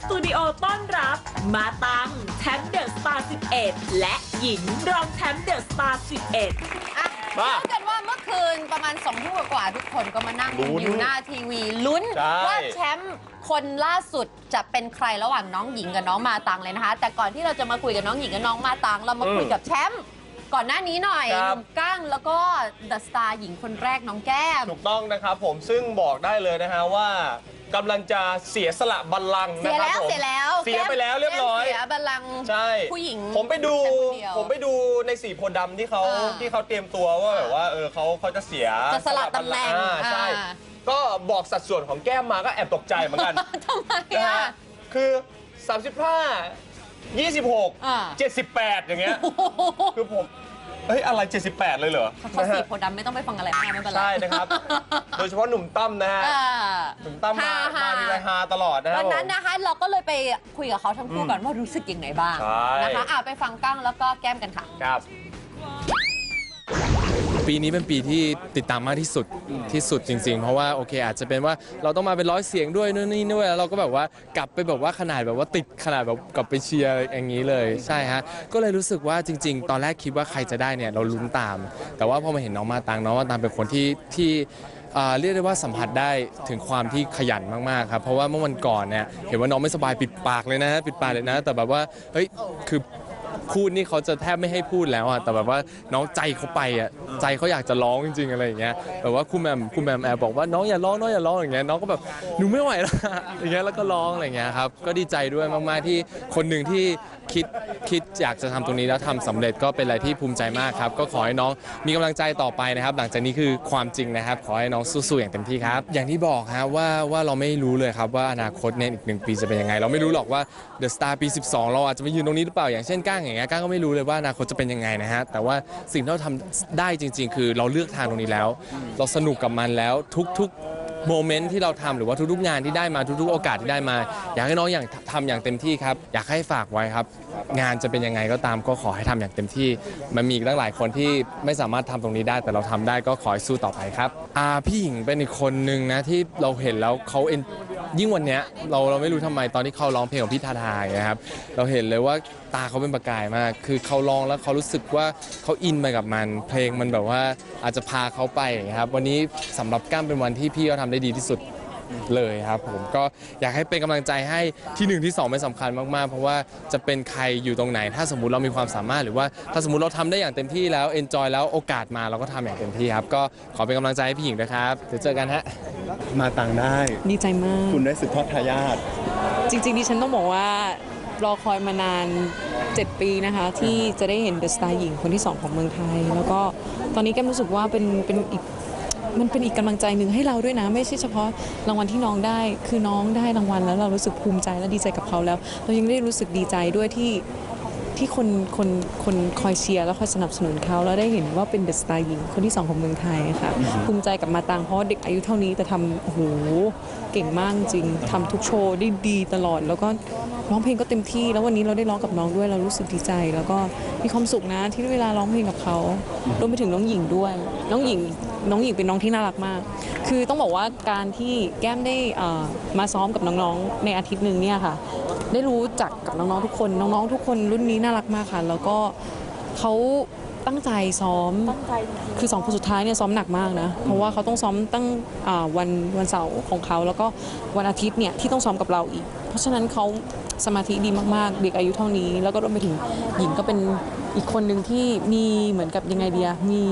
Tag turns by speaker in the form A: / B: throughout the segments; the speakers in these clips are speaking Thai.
A: สตูดิโอต้อนรับ มาตังแชมป์เดอะสตาร์11 และหญิงรองแชมป์เดอะสตาร์11
B: อะ
C: มา
B: เล่ากันว่าเมื่อคืนประมาณสองทุ่มกว่าๆทุกคนก็มานั่ง
C: ลุ้น
B: อยู่หน้าทีวีลุ้น
C: ใช่
B: ว่าแชมป์คนล่าสุดจะเป็นใครระหว่างน้องหญิงกับน้องมาตังเลยนะคะ แต่ก่อนที่เราจะมาคุยกับน้องหญิงกับน้องมาตัง เรามาคุยกับแชมป์ ก่อนหน้านี้หน่อย
C: ค
B: ห
C: รับ
B: นุ่มก้างแล้วก็เดอะสตาร์หญิงคนแรกน้องแก้ม
C: ถูกต้องนะครับผมซึ่งบอกได้เลยนะฮะว่ากำลังจะเสียสละบัลลังก์
B: เสี
C: นะ
B: ย
C: ครับ
B: แล้ว
C: ผม
B: เสียแล้ว
C: เสียไปแล้วเรียบร้อย
B: แก้มเสียบัลลังก์
C: ใช่
B: ผู้หญิง
C: ผมไปดู
B: แค่คนเดียว
C: ผมไปดูในสีโพธิ์ดำที่เขา
B: อ่า
C: ที่เขาเตรียมตัวว่าแบบว่าเออเขาเขาจะเสีย
B: จะสละตำแหน่ง
C: อ่าใช่
B: อ่า
C: ก็บอกสัดส่วนของแก้มมาก็แอบตกใจเหมือนกัน
B: ทำไม
C: นะ
B: อะ
C: ฮะคือ 35 26
B: อ่า
C: 78 อย่างเงี้ย คือผม เฮ้ยอะไร 78 เลยเหรอ
B: เขา
C: นะ
B: สี
C: ฮะ
B: โพธิ์ดำไม่ต้องไปฟังอะไรมากไม่เป็นไร
C: ใช่นะครับ โดยเฉพาะหนุ่มตั้มนะฮะ
B: อ่า
C: หนุ่มตั้มมา
B: ฮ่า
C: มา
B: ๆ
C: ทีไรฮาตลอดนะครั
B: วั
C: บ
B: น
C: ผม
B: นั้นนะคะเราก็เลยไปคุยกับเขาทั้งคู่ก่อนว่ารู้สึกยังไงบ้าง
C: ใช่
B: นะคะอะไปฟังกั้งแล้วก็แก้มกันค่ะ
C: ครับ
D: ปีนี้เป็นปีที่ติดตามมากที่สุดที่สุดจริง ๆ เพราะว่าโอเคอาจจะเป็นว่าเราต้องมาเป็นร้อยเสียงด้วยนู่นนี่ด้วยแล้วเราก็แบบว่ากลับไปแบบว่าขนาดแบบว่าติดขนาดแบบกลับไปเชียร์อย่างนี้เลยใช่ฮะก็เลยรู้สึกว่าจริง ๆ ตอนแรกคิดว่าใครจะได้เนี่ยเราลุ้นตาม แต่ว่าพอมาเห็นน้องมาตังน้องมาตังเป็นคนที่ที่เรียกได้ว่าสัมผัสได้ถึงความที่ขยันมากๆครับเพราะว่าเมื่อวันก่อนเนี่ยเห็นว่าน้องไม่สบายปิดปากเลยนะ ปิดปากเลยนะ แต่แบบว่าเฮ้ยคือ พูดนี่เขาจะแทบไม่ให้พูดแล้วอะแต่แบบว่าน้องใจเขาไปอะใจเขาอยากจะร้องจริง ๆ อะไรอย่างเงี้ยแบบว่าคุณแหมมคุณแหมมแอบบอกว่าน้องอย่าร้องน้องอย่าร้องอย่างเงี้ยน้องก็แบบหนูไม่ไหวแล้วอย่างเงี้ยแล้วก็ร้องอะไรอย่างเงี้ยครับก็ดีใจด้วยมากๆที่คนหนึ่งที่คิดคิดอยากจะทำตรงนี้แล้วทำสำเร็จก็เป็นอะไรที่ภูมิใจมากครับ ก็ขอให้น้องมีกำลังใจต่อไปนะครับ หลังจากนี้คือความจริงนะครับ ขอให้น้องสู้ๆอย่างเต็มที่ครับ อย่างที่บอกฮะว่าว่าเราไม่รู้เลยครับว่าอนาคตเนี่ยอีกหนึ่งปีจะเป็นยังไง เราไม่รู้หรอกว่า The Star ปี 12 เราอาจจะไปยืนตรงนี้หรือเปล่าอย่างเช่นก้างอย่างเงี้ยก้างก็ไม่รู้เลยว่าอนาคตจะเป็นยังไงนะฮะแต่ว่าสิ่งที่เราทำได้จริง ๆ คือเราเลือกทางตรงนี้แล้ว เราสนุกกับมันแล้วทุกๆ โมเมนต์ที่เราทำหรือว่าทุกๆงานที่ได้มาทุกๆ โอกาสที่ได้มา อยากให้น้องอย่างทำอย่างเต็มที่ครับ อยากให้ฝากไว้ครับ งานจะเป็นยังไงก็ตามก็ขอให้ทำอย่างเต็มที่ มันมีอีกตั้งหลายคนที่ไม่สามารถทำตรงนี้ได้ แต่เราทำได้ก็ขอให้สู้ต่อไปครับอาพี่หญิงเป็นอีกคนนึงนะที่เราเห็นแล้วเขาเอ็น ยิ่งวันเนี้ยเราเราไม่รู้ทำไมตอนที่เขาร้องเพลงของพี่ทาทาอย่างเงี้ยครับเราเห็นเลยว่าตาเขาเป็นประกายมาก คือเขาร้องแล้วเขารู้สึกว่าเขาอินไปกับมัน เพลงมันแบบว่าอาจจะพาเขาไปอย่างเงี้ยครับวันนี้สำหรับก้ามเป็นวันที่พี่เขาทำได้ดีที่สุด เลยครับผมก็อยากให้เป็นกำลังใจให้ที่หนึ่งที่สองไม่สำคัญมากๆ เพราะว่าจะเป็นใครอยู่ตรงไหน ถ้าสมมุติเรามีความสามารถหรือว่าถ้าสมมติเราทำได้อย่างเต็มที่แล้วเอนจอยแล้วโอกาสมาเราก็ทำอย่างเต็มที่ครับก็ขอเป็นกำลังใจให้พี่หญิงนะครับเดี๋ยวเจอกันฮะ
E: มาตังได้
F: ดีใจมาก
E: คุณได้สืบทอดทายาท
F: จริงๆดิฉันต้องบอกว่ารอคอยมานาน 7 ปีนะคะ ที่จะได้เห็นเดอะสตาร์หญิงคนที่ 2 ของเมืองไทย แล้วก็ตอนนี้แก้มรู้สึกว่าเป็นเป็นอีก มันเป็นอีกกำลังใจหนึ่งให้เราด้วยนะ ไม่ใช่เฉพาะรางวัลที่น้องได้ คือน้องได้รางวัลแล้วเรารู้สึกภูมิใจและดีใจกับเขาแล้ว เรายังได้รู้สึกดีใจด้วยที่ที่คนคนคนคอยเชียร์แล้วคอยสนับสนุนเขาแล้วได้เห็นว่าเป็นเดอะสตาร์หญิงคนที่สองของเมืองไทยค่ะภูมิใจกับมาตังเพราะว่าเด็กอายุเท่านี้แต่ทำโอ้โหเก่งมากจริงทำทุกโชว์ได้ดีตลอด แล้วก็ร้องเพลงก็เต็มที่ แล้ววันนี้เราได้ร้องกับน้องด้วยเรารู้สึกดีใจ แล้วก็มีความสุขนะที่เวลาร้องเพลงกับเขารวมไปถึงน้องหญิงด้วย น้องหญิง น้องหญิงเป็นน้องที่น่ารักมาก คือต้องบอกว่าการที่แก้มได้มาซ้อมกับน้องๆ ในอาทิตย์หนึ่งเนี่ยค่ะ ได้รู้จักกับน้องๆทุกคน น้องๆทุกคนรุ่นนี้น่ารักมากค่ะ แล้วก็เขาตั้งใจซ้อม คือสองคนสุดท้ายเนี่ยซ้อมหนักมากนะ เพราะว่าเขาต้องซ้อมตั้งวันวันเสาร์ของเขา แล้วก็วันอาทิตย์เนี่ยที่ต้องซ้อมกับเราอีก เพราะฉะนั้นเขาสมาธิดีมากๆ เด็กอายุเท่านี้ แล้วก็รวมไปถึงหญิงก็เป็นอีกคนหนึ่งที่มีเหมือนกับยังไงเดียมี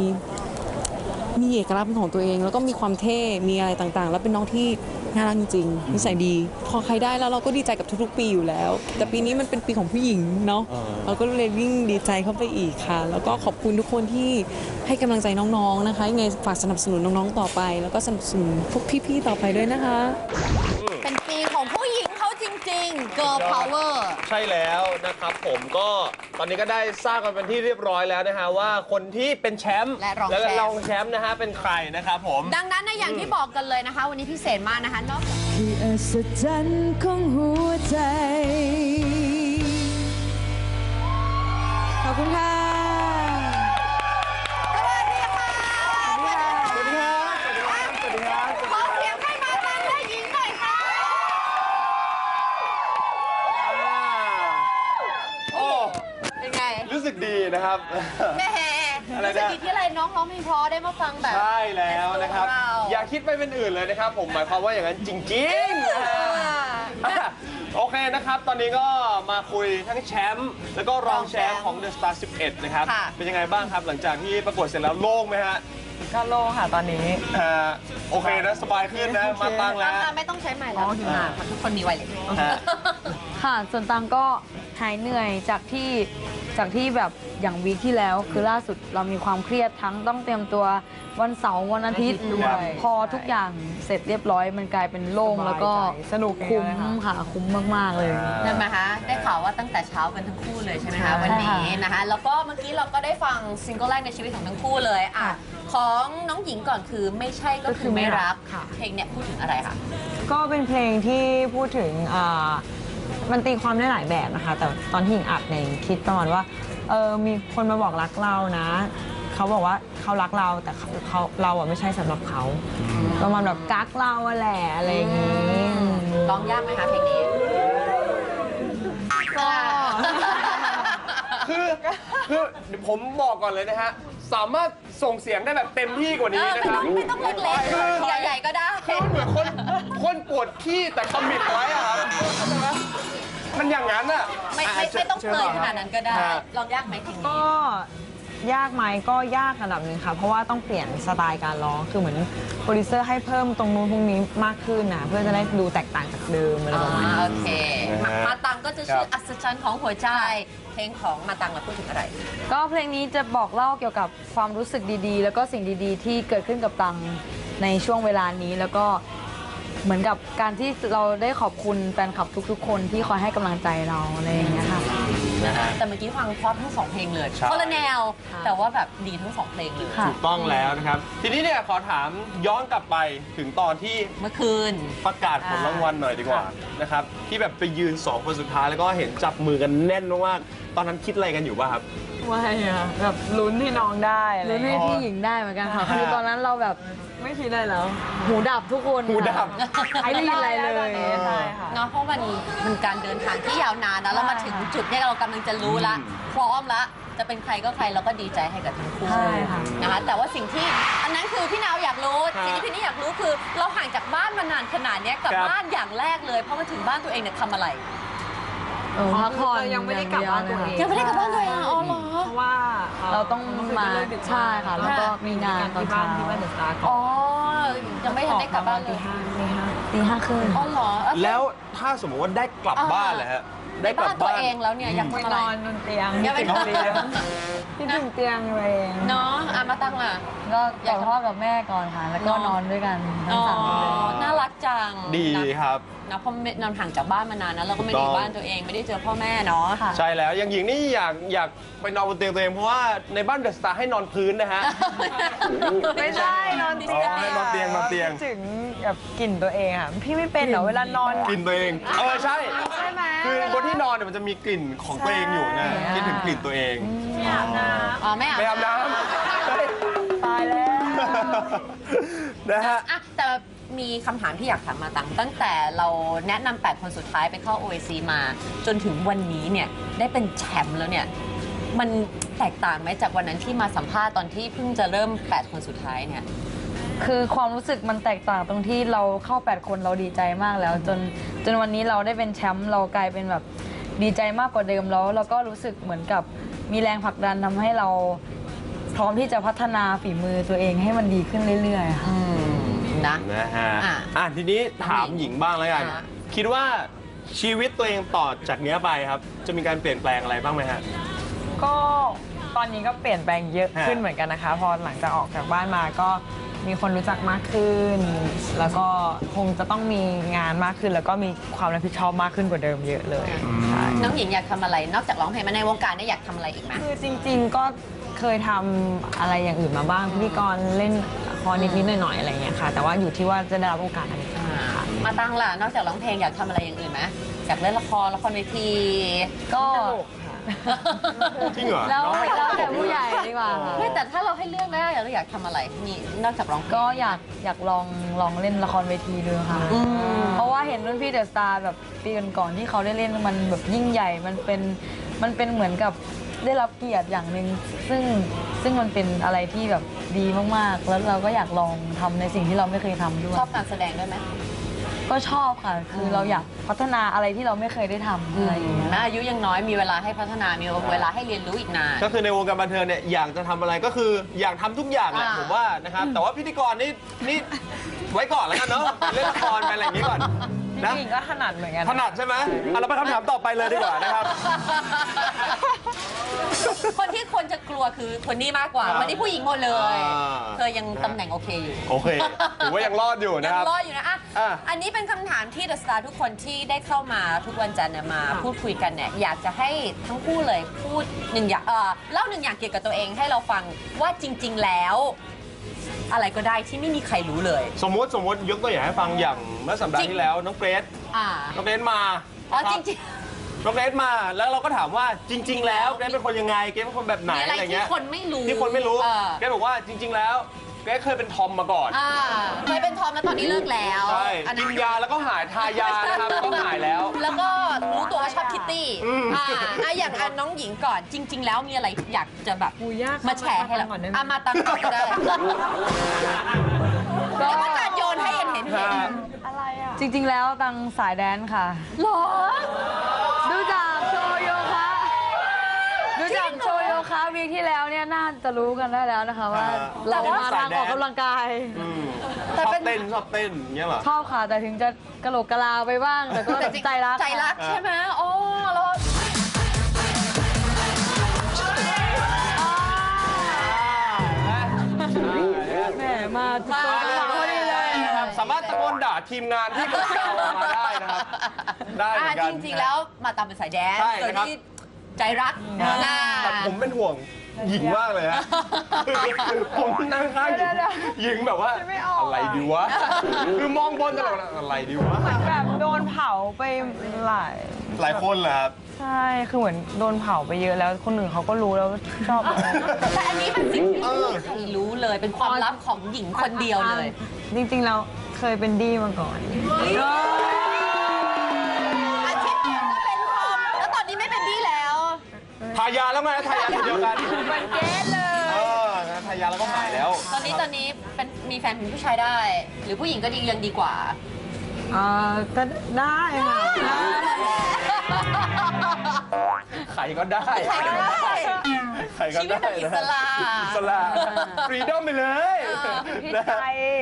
F: มีเอกลักษณ์เป็นของตัวเอง แล้วก็มีความเท่มีอะไรต่างๆ แล้วเป็นน้องที่น่ารักจริงๆนิสัยดี พอใครได้แล้วเราก็ดีใจกับทุกๆ ปีอยู่แล้ว แต่ปีนี้มันเป็นปีของผู้หญิงเนาะเราก็เลยยิ่งดีใจเข้าไปอีกค่ะ แล้วก็ขอบคุณทุกคนที่ให้กำลังใจน้องๆนะคะยังไงฝากสนับสนุนน้องๆต่อไป แล้วก็สนับสนุนพวกพี่ๆต่อไปด้วยนะคะ
B: เป็นปีของผู้หญิงเขาจ ริงๆ Girl Power
C: ใช่แล้วนะครับผมก็ตอนนี้ก็ได้ทราบกันเป็นที่เรียบร้อยแล้วนะฮะว่าคนที่เป็นแชมป์
B: และรอง
C: ก็
B: แชมป์
C: รองแชมป์นะฮะเป็นใครนะครับผม
B: ดังนั้นนะอย่างที่บอกกันเลยนะคะ วันนี้พิเศษมากนะคะนอกจาก
G: คืออัศจรรย์ของหัวใจ ขอบคุณค่ะ
B: สวัสดีค่ะ
C: สวัสดีครับ สวัสดีครับ สวัสดีครับ สวัสดีครับ
B: ขอเสียงให้มาตังและหญิงหน่อยค่ะ เป็นไง
C: รู้สึกดี นะครับ
B: แม่
C: อะไรนะ
B: รู้สึกดีที่อะไรน้องร้องเพลงเพราะได้มาฟังแบบ
C: ใช่แล้วนะครับ
B: ในสตูเรา
C: อย่าคิดไปเป็นอื่นเลยนะครับ ผมหมายความว่าอย่างนั้นจริงๆนะฮะ อะโอเคนะครับ ตอนนี้ก็มาคุยทั้งแชมป์แล้วก็รองแชมป์ของ The Star 11 นะครับ
B: ค่ะ
C: เป็นยังไงบ้างครับหลังจากที่ประกวดเสร็จแล้วโล่งไหมฮะ
H: ก็โล่งค่ะตอนนี้
C: ฮะโอเคนะ สบายขึ้นนะ มาตั้งแล้ว
B: อะไม่ต้องใช้ใหม่แล้วค่ะทุกคนมีไวเลย
C: ฮะ
G: ค่ะ ส่วนตังก็หายเหนื่อยจากที่ จากที่แบบอย่างวีคที่แล้วคือล่าสุดเรามีความเครียดทั้งต้องเตรียมตัววันเสาร์วันอาทิตย์
H: ด้วย
G: พอทุกอย่างเสร็จเรียบร้อยมันกลายเป็นโล่ง
H: สบาย
G: แล้วก็
H: ใจสนุก
G: คุ้ม
H: เลยค่ะ
G: ค่ะคุ้มมาก ๆ เลย
B: นั่นไหมคะได้ข่าวว่าตั้งแต่เช้ากันทั้งคู่เลยใช่ไหม
G: ใช่
B: คะวันนี้
G: ค่ะ
B: นะคะ แล้วก็เมื่อกี้เราก็ได้ฟังซิงเกิลแรกในชีวิตของทั้งคู่เลยอะของน้องหญิงก่อนคือไม่ใช่ก็คือไม่รัก
H: ค่ะ
B: เพลงเนี้ยพูดถึงอะไรคะ
H: ก็เป็นเพลงที่พูดถึงอ่า มันตีความได้หลายแบบนะคะ แต่ตอนที่หญิงอัดเนี่ยหญิงคิดประมาณว่าเออมีคนมาบอกรักเรานะ เขาบอกว่าเขารักเราแต่เขาเขาเราอะไม่ใช่สำหรับเขาประมาณแบบกักเราอะแหละอะไรอย่างงี้อืม
B: ร้องยากไหมคะเพลงนี้ก็
C: คือคือเดี๋ยวผมบอกก่อนเลยนะฮะ สามารถส่งเสียงได้แบบเต็มที่กว่า
B: เอ
C: นี้
B: อ
C: นะ
B: ไม่
C: ค
B: ต้
C: รั
B: อบงไม่ต้องเล็ก
C: คือ
B: ๆใหญ่ๆก็ได้
C: คือมันเหมือนคนคนปวดขี้แต่คอมมิตไว้อะครับใช่ไห มมันอย่างนั้นอะ
B: ไม่ไม่ไม่ต้องเปลยขนาดนั้นก็ได้
C: ฮะ
B: ลองยากไหมเพลงนี้
H: ก็ยากไหมก็ยากระดับหนึ่งค่ะ เพราะว่าต้องเปลี่ยนสไตล์การร้อง คือเหมือนโปรดิวเซอร์ให้เพิ่มตรงนู้นตรงนี้มากขึ้นนะเพื่อจะได้ดูแตกต่างจากเดิมอะไร
B: อ่า
H: ประมาณนี้
B: โอเค
C: นะฮะ
B: มามาตังก็จะชื่อ
C: ครับ
B: อัศจรรย์ของหัวใจ เพลงของมาตังเราพูดถึงอะไร
G: ก็เพลงนี้จะบอกเล่าเกี่ยวกับความรู้สึกดีๆ แล้วก็สิ่งดีๆ ที่เกิดขึ้นกับตังในช่วงเวลานี้แล้วก็ เหมือนกับการที่เราได้ขอบคุณแฟนคลับทุก ๆ คนที่คอยให้กำลังใจเราอะไรอย่างเงี้ยค่ะ
C: นะฮะ
B: แต่เมื่อกี้ฟังเพราะทั้งสองเพลงเลย
C: ใช่
B: คนละแนวแต่ว่าแบบดีทั้งสองเพลงเลย
G: ค่ะ
C: ถูกต้องแล้วนะครับ ทีนี้เนี่ยขอถามย้อนกลับไปถึงตอนที่
B: เมื่อคืน
C: ประกาศผลรางวัลหน่อยดีกว่านะครับที่แบบไปยืนสองคนสุดท้ายแล้วก็เห็นจับมือกันแน่นมากๆตอนนั้นคิดอะไรกันอยู่ป่ะครับ
H: ไม่อะแบบลุ้นให้น้องได้อะไร
G: ลุ้นให้พี่หญิงได้เหมือนกันค่ะคือตอนนั้นเราแบบ
H: ไม่คิดได้แล้ว
G: หูดับทุกคน
C: หูดับ
G: ไม่ได้ยินอะไรเลย
H: ใช่ค่ะ
B: เนาะเพราะมันมันการเดินทางที่ยาวนานนะแล้วมาถึงจุดเนี้เรากำลังจะรู้ละ
C: อืม
B: พร้อมละจะเป็นใครก็ใครเราก็ดีใจให้กับทั้งคู่
G: ใช่ค่ะ
B: นะคะแต่ว่าสิ่งที่อันนั้นคือพี่นาวอยากรู้
C: ครับ
B: สิ่งที่พี่นี่อยากรู้คือ เราห่างจากบ้านมานานขนาดเนี้ยกลับ
C: ครับ
B: บ้านอย่างแรกเลยเพราะมาถึงบ้านตัวเองเนี่ยทำอะไร
G: เออพักผ่อน
H: เรายังไม่ได้กลับบ้านตัวเอง
B: ยังไม่ได้กลับบ้านตัวเองอ๋อเหรอ
H: เพราะว่า
G: เราต้องมา
H: เลิกดึก
G: ใช่ค่ะแล้วก็มีงานตอน
H: ที่บ้า
G: เช้าน
H: ที่บ้านเดอะสตาร์ก่
B: อ๋
H: อ
B: อนยังไม่ทันได้กลับบ้านเล
H: ตี
B: ย
H: ห้าตีห้า
G: ตีห้าครึ่ง
B: อ๋อเหรอเอ้ย
C: แล้วถ้าสมมติว่าได้กลับบ้านแหละฮะ ได้กลั
B: บ้า
C: บ
B: นตัว
C: บ้าน
B: เองแล้วเนี่ยอยาก
H: ไป
B: ทำอะไร
H: นอนบนเตียง
B: อย่าไปนอน
H: คิดถึงเตียงคิดถึงเตียงตัวเอง
B: เนาะอะมาตั้งล่ะ
G: ก็กอดพ่อกับแม่ก่อนค่ะ แล้วก็
B: เนอะ
G: นอนด้วยกันทั้
B: อ๋
G: ง
B: อ
G: สามคนเลย
B: น่ารักจัง
C: ดี
B: นะครับนะเพราะไม่นอนห่างจากบ้านมานานนะเราก็ไม่ได้อยู่บ้านตัวเองไม่ได้เจอพ่อแม่เนาะ
G: ค่ะ
C: ใช่แล้วอย่างหญิงนี่อยากอยากไปนอนบนเตียงตัวเองเพราะว่าในบ้านเดอะสตาร์ให้นอนพื้นนะฮะ
H: ไม่ใช่นอนเตียง
C: อ๋อให้นอนเตียงนอนเตียง
H: คิดถึงแบบกลิ่นตัวเองอะพี่ไม่เป็นเหรอเวลานอน
C: กลิ่นตัวเองเออใช่
H: ใช่ไหม
C: คือบนที่นอนเนี่ยมันจะมีกลิ่นของตัวเองอยู่นะ
H: ใช่
C: คิดถึงกลิ่นตัวเอง
B: อ๋อไม่อาบ
C: ไปอาบน้ำ
H: ตายแล้ว
C: นะฮะ
B: อะแต่มีคำถามที่อยากถามมาตังตั้งแต่เราแนะนำ8คนสุดท้ายไปเข้า OAC มา จนถึงวันนี้เนี่ยได้เป็นแชมป์แล้วเนี่ย มันแตกต่างไหมจากวันนั้นที่มาสัมภาษณ์ตอนที่เพิ่งจะเริ่ม 8 คนสุดท้ายเนี่ย
G: คือความรู้สึกมันแตกต่างตรงที่เราเข้า 8 คนเราดีใจมากแล้ว จนจนวันนี้เราได้เป็นแชมป์เรากลายเป็นแบบดีใจมากกว่าเดิมแล้วเราก็รู้สึกเหมือนกับมีแรงผลักดันทำให้เราพร้อมที่จะพัฒนาฝีมือตัวเองให้มันดีขึ้นเรื่อยๆค่ะ
B: อืมนะ
C: นะฮะ
B: อะ
C: อะทีนี้ถามหญิงบ้างแล้วกัน
B: อะ
C: คิดว่าชีวิตตัวเองต่อจากเนี้ยไปครับ จะมีการเปลี่ยนแปลงอะไรบ้างไหมฮะ
H: ก็ตอนนี้ก็เปลี่ยนแปลงเยอะขึ้น
C: ฮะ
H: เหมือนกันนะคะ พอหลังจากออกจากบ้านมาก็ มีคนรู้จักมากขึ้น แล้วก็คงจะต้องมีงานมากขึ้น แล้วก็มีความรับผิดชอบมากขึ้นกว่าเดิมเยอะเลยใช่
B: น้องหญิงอยากทำอะไร นอกจากร้องเพลงมาในวงการเนี่ยอยากทำอะไรอีกไหม
H: คือจริงๆก็เคยทำอะไรอย่างอื่นมาบ้างพิธีกรเล่นละครนิดๆหน่อยๆอะไรอย่างเงี้ยค่ะ แต่ว่าอยู่ที่ว่าจะได้รับโอกาสอะไรค่ะ
B: มาตั้งล่ะ นอกจากร้องเพลงอยากทำอะไรอย่างอื่นไหมอยากเล่นละครละครเวที
G: ก็
C: จริงเหรอ
G: แล้ว
C: น้อง
G: แล้วแต่ผู้ใหญ่ดีกว่าค่ะ
B: ไม่แต่ถ้าเราให้เลือกได้เราอยากทำอะไรมีนอกจากร้องเพลง
G: ก็อยากอยากลองลองเล่นละครเวทีดูค่ะ
B: อืม
G: เพราะว่าเห็นรุ่นพี่เดอะสตาร์แบบปีก่อนๆที่เขาได้เล่นมันแบบยิ่งใหญ่มันเป็นมันเป็นเหมือนกับได้รับเกียรติอย่างหนึ่งซึ่งซึ่งมันเป็นอะไรที่แบบดีมากๆ แล้วเราก็อยากลองทำในสิ่งที่เราไม่เคยทำด้วย
B: ชอบการแสดงด้วยไหม
G: ก็ชอบค่ะ คือเราอยากพัฒนาอะไรที่เราไม่เคยได้ทำอะไรอย่างเงี้ย
B: แม่อายุยังน้อยมีเวลาให้พัฒนา มีเวลาให้เรียนรู้อีกนาน
C: ก็คือในวงการบันเทิงเนี่ยอยากจะทำอะไรก็คืออยากทำทุกอย่างแหละ
B: อ่า
C: ผมว่านะครับแต่ว่าพิธีกรนี่นี่ไว้ก่อนแล้วกันเนาะเล่นละครไปอะไรอย่างนี้ก่อน นะ
H: จริงๆก็ถนัดเหมือนกัน
C: ถนัดใช่ไหมอะเราไปคำถามต่อไปเลยดีกว่านะครับ
B: คนที่ควรจะกลัวคือคนนี้มากกว่า
C: ครับ
B: คนที่ผู้หญิงหมดเลย
C: อ่า
B: เธอยังตำแหน่งโอเคอยู่
C: โอเคถือว่ายังรอดอยู่นะ
B: ยัง
C: ครับ
B: รอดอยู่นะอะ
C: อะ
B: อันนี้เป็นคำถามที่เดอะสตาร์ทุกคนที่ได้เข้ามาทุกวันจันทร์เนี่ยมาพูดคุยกันเนี่ยอยากจะให้ทั้งคู่เลยพูดหนึ่งอย่างเออเล่าหนึ่งอย่างเกี่ยวกับตัวเองให้เราฟังว่าจริง ๆ แล้ว อะไรก็ได้ที่ไม่มีใครรู้เลย
C: สมมติสมมติยกตัวอย่างให้ฟังอย่างเมื่อสัปดาห์ที่แล้วน้องเกรซ
B: อ่า
C: น้องเกรซมา
B: อ๋อ
C: นะค
B: จ
C: บ
B: ริง
C: น้องเกรซมาแล้วเราก็ถามว่าจริง ๆ แล้วเกรซเป็นคนยังไงเกรซเป็นคนแบบไหน
B: ๆมีอะไร
C: อะไร
B: ที่
C: เงี้ย
B: คนไม่รู้
C: ที่คนไม่รู้
B: เออ
C: เกรซบอกว่าจริง ๆ แล้ว เกรซเคยเป็นทอมมาก่อน
B: อ่าเคยเป็นทอมแล้วตอนนี้เลิกแล้ว
C: ใช่
B: อัน
C: กิ
B: นั้น
C: นยาแล้วก็หายทายานะครับ ก็หายแล้ว
B: แล้วก็รู้ตัวว่าชอบคิตตี้
C: อืม
B: อ่าอะอย่างอันน้องหญิงก่อนจริง ๆ แล้วมีอะไรอยากจะแบบ
H: อุ๊ยยาก
B: มาแชร์ให้เรา
H: มาตังก่อนได้ไหม
B: อะมาตังก่อนก็ได้แล้วก็การโยนให้เห็นเห็นเห็น
H: อะไรอะ
G: จริง ๆ แล้วตังสายแดนค่ะ
B: หรอ
G: ว์โยคะวีคที่แล้วเนี่ยน่าจะรู้กันได้แล้วนะคะว่า
C: อ่า
G: เรามา
C: สาย
G: ทาง
C: แดน
G: ออกกำลังกาย
C: อืม
B: แต่
C: ชอบ
B: เป็น
C: เต้นชอบเต้นอย่างเงี้ยเหรอ
G: ชอบค่ะแต่ถึงจะกระโหลกกะลาไปบ้าง แต่ก็
B: แต่จริง
G: ใจรัก
B: ใจรัก
C: ค่ะ
B: ใช่ไหมอ๋อแล้ว
G: แหมมาทุกคน
C: มาเลย
G: พอดีเลย
C: นะครับสามารถตะโกนด่าทีมงานที่กดเกามาได้นะครับ ได้เหมื
B: อะ
C: อนกัน
B: จริงๆแล้วมาตามเป็นสายแดน
C: ใช่
B: ส่วน
C: นะครับ
B: ที่ ใจรักน่า
C: แต่ผมเป็นห่วงหญิงมากเลยฮะคือผมนั่งข้างหญิงหญิงแบบว่า
H: ไม่ออก
C: อะไรดีวะ คือมองบนตลอดเวลาอะไรดีวะ
H: แบบโดนเผาไปหลาย
C: หลายคนเหรอครับ
H: ใช่ คือเหมือนโดนเผาไปเยอะแล้วคนอื่นเขาก็รู้แล้วว่าชอบอะไร
B: แต่อันนี้เป็นสิ่งที่
C: เออ
B: ไม่มีใครรู้เลยเป็นความลับของหญิงคนเดียวเลย
H: จริงๆ เราเคยเป็นดีมาก่อน
B: อาชีพเดิมก็เป็นทอมแล้วตอนนี้ไม่เป็นดีแล้ว
C: ทายาแล้วไงทายาคนเดียวกัน
B: เป็นเกสเลย
C: เออนะทายาแล้วก็หายแล้ว
B: ตอนนี้ตอนนี้เป็นมีแฟนเป็นผู้ชายได้ หรือผู้หญิงก็ดียังดีกว่า
H: อ่าก็ได้ค่ะ
C: ใครก็ได้
B: ใครก็ได้
C: ใครก็
B: ชีวิต
C: ได้
B: แบบอิ
C: นะ
B: สระ
C: อิสระฟรีดอมไปเลย
H: อยู่ที่ใจ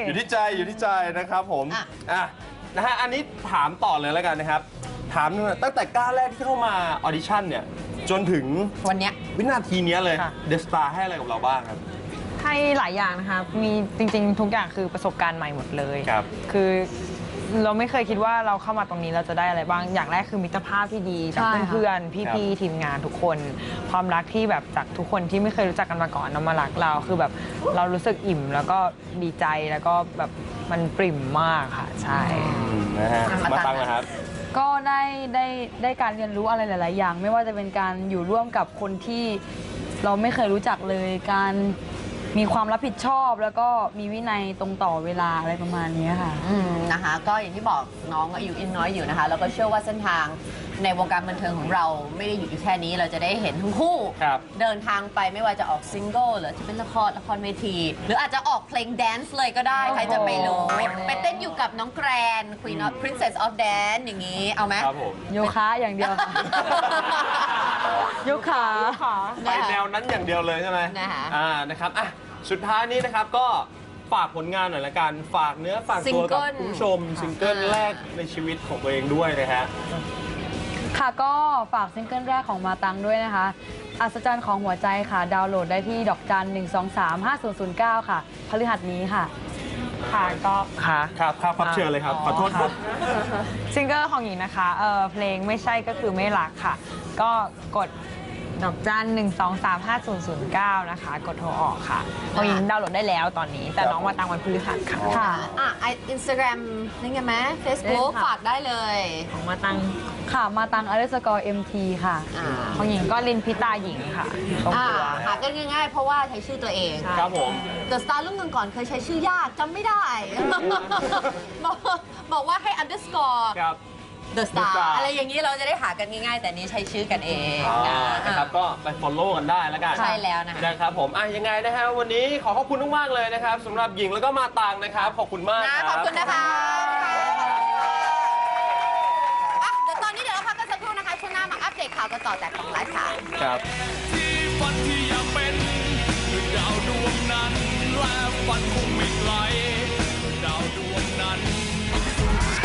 C: อยู่ที่ใจอยู่ที่ใจนะครับผม
B: อะ
C: อะนะฮะอันนี้ถามต่อเลยแล้วกันนะครับ ถามหน่อยตั้งแต่ก้าวแรกที่เข้ามาออดิชั่นเนี่ย จนถึง
B: วันเนี้ย
C: วินาทีเนี้ยเลย
H: ค่ะ
C: เดสตาให้อะไรกับเราบ้างครับ
H: ให้หลายอย่างนะคะ มีจริงๆ ทุกอย่างคือประสบการณ์ใหม่หมดเลย
C: ครับ
H: คือเราไม่เคยคิดว่าเราเข้ามาตรงนี้เราจะได้อะไรบ้าง อย่างแรกคือมิตรภาพที่ดีจาก
G: ใช่ค่ะ
H: เพื่อน
C: ครับ
H: ๆพี่ๆ ทีมงานทุกคน ความรักที่แบบจากทุกคนที่ไม่เคยรู้จักกันมาก่อนเอามารักเรา คือแบบเรารู้สึกอิ่มแล้วก็ดีใจแล้วก็แบบมันปริ่มมากค่ะ ใช่
C: นะฮะ
B: อะมา
C: มา
B: ตั้
C: ตั้
B: ง
C: งนะครับ
G: ก็ได้ได้ได้การเรียนรู้อะไรหลาย ๆ อย่าง ไม่ว่าจะเป็นการอยู่ร่วมกับคนที่เราไม่เคยรู้จักเลย การมีความรับผิดชอบ แล้วก็มีวินัยตรงต่อเวลาอะไรประมาณนี้ค่ะ
B: อืมนะคะ ก็อย่างที่บอกน้องอายุอินน้อยอยู่นะคะ แล้วก็เชื่อว่าเส้นทาง ในวงการบันเทิงของเราไม่ได้หยุดอยู่แค่นี้เราจะได้เห็นทั้งคู่
C: ครับ
B: เดินทางไปไม่ว่าจะออกซิงเกิลหรือจะเป็นละครละครเวที หรืออาจจะออกเพลงแดนซ์เลยก็ได้ ใครจะไปรู้ไปเต้นอยู่กับน้องแกรน Queen of Princess of Dance อย่างนี้ เอาไหม
C: ครับผม
G: โยคะอย่างเดียวค่ะโยคะ
C: ไปแนวนั้นอย่างเดียวเลยใช่ไหม
B: นะคะ
C: อ่านะครับอะสุดท้ายนี้นะครับก็ฝากผลงานหน่อยละกัน ฝากเนื้อฝาก
B: ซิง
C: ตัว
B: เกิ
C: กับ
B: ล
C: คุณผู้ชมซิงเกิล
B: อ่า
C: แรกในชีวิตของตัวเองด้วยนะฮะ
G: ค่ะก็ฝากซิงเกิลแรกของมาตังด้วยนะคะ อัศจรรย์ของหัวใจค่ะ ดาวน์โหลดได้ที่ดอกจัน 1 2 3 5 0 0 9 ค่ะพฤหัสนี้ค่ะ
H: ค่ะก็ค่ะ
C: ครับครับครับเชิญเลยครับ ขอโทษครับ
H: ซิงเกิลของหญิงนะคะเออเพลงไม่ใช่ก็คือไม่รักค่ะ ก็กด ดอกจัน1 2 3 5 0 0 9 นะคะ กดโทรออกค่ะของหญิงดาวน์โหลดได้แล้วตอนนี้ แต่น้องมาตังวันพฤหัสค่ะ
G: ค่ะ
B: อะไออินสตาแกรมนี่ไงไหมเฟซบุ๊ก
H: เล่นค่ะ
B: ฝากได้เลย
H: ของมาตัง
G: ค่ะ มาตังอ r สกอร์ MT ค่ะ
B: อ่า
H: ของหญิงก็ลินพิตาหญิงค่ะตรง
B: อ่า
H: ตัว
B: หากันง่ายๆ เพราะว่าใช้ชื่อตัวเอง
C: ครับผม
B: เดอะสตาร์รุ่นเงินก่อนเคยใช้ชื่อยากจำไม่ได้ บอกบอกว่าให้ underscore
C: ครับ
B: The
C: The
B: Star
C: Star
B: อะไรอย่างนี้เราจะได้หากันง่ายๆ แต่นี้ใช้ชื่อกันเอง
C: อ่านะครับก็ไป follow กันได้แล้วกัน
B: ใช่แล้วนะคะ
C: นะครับผมอะยังไงนะฮะวันนี้ขอขอบคุณมากๆเลยนะครับสำหรับหญิงแล้วก็มาตังนะครับขอบคุณมาก
B: นะ
C: ค
B: ข
C: รั
B: อบคุณนะคะอะเดี๋ยวตอนนี้เดี๋ยวเราพักกันสักครู่นะคะ ช่วงหน้ามาอัปเดตข่าวกันต่อจากของไลฟ์ค่ะ
C: ครับ
I: ที่ฝันที่อยากเป็นดาวดวงนั้น และฝันคงไม่ไกลดาวดวง